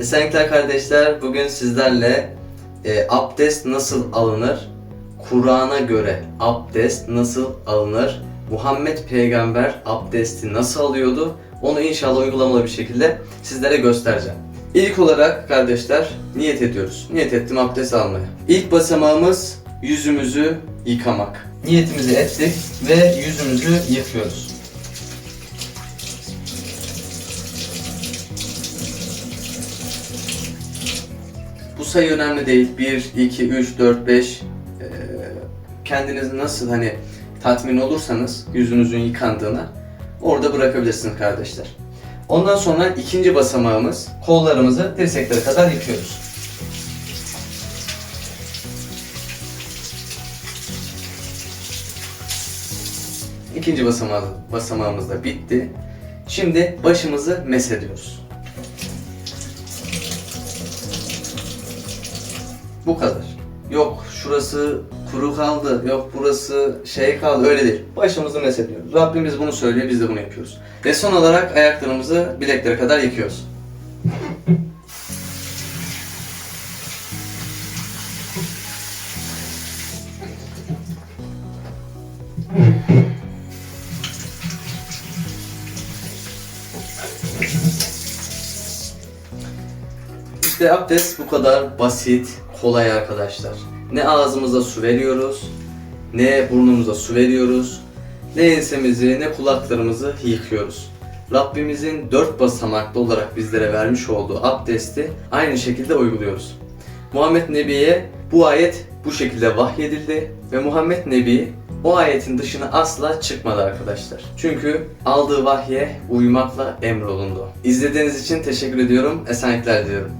Esenlikler kardeşler, bugün sizlerle e, abdest nasıl alınır, Kur'an'a göre abdest nasıl alınır, Muhammed peygamber abdesti nasıl alıyordu, onu inşallah uygulamalı bir şekilde sizlere göstereceğim. İlk olarak kardeşler niyet ediyoruz. Niyet ettim abdest almaya. İlk basamağımız yüzümüzü yıkamak. Niyetimizi ettik ve yüzümüzü yıkıyoruz. Bu sayı önemli değil. 1, 2, 3, 4, 5 Ee, kendiniz nasıl hani tatmin olursanız yüzünüzün yıkandığına orada bırakabilirsiniz kardeşler. Ondan sonra ikinci basamağımız kollarımızı dirseklere kadar yıkıyoruz. İkinci basamağı, basamağımız da bitti. Şimdi başımızı mesediyoruz. Bu kadar. Yok şurası kuru kaldı, yok burası şey kaldı öyle değil. Başımızı mesediyoruz. Rabbimiz bunu söylüyor, biz de bunu yapıyoruz. Ve son olarak ayaklarımızı bileklere kadar yıkıyoruz. İşte abdest bu kadar basit, kolay arkadaşlar. Ne ağzımıza su veriyoruz, ne burnumuza su veriyoruz, ne ensemizi, ne kulaklarımızı yıkıyoruz. Rabbimizin dört basamaklı olarak bizlere vermiş olduğu abdesti aynı şekilde uyguluyoruz. Muhammed Nebi'ye bu ayet bu şekilde vahyedildi ve Muhammed Nebi o ayetin dışına asla çıkmadı arkadaşlar. Çünkü aldığı vahye uymakla emrolundu. İzlediğiniz için teşekkür ediyorum. Esenlikler diliyorum.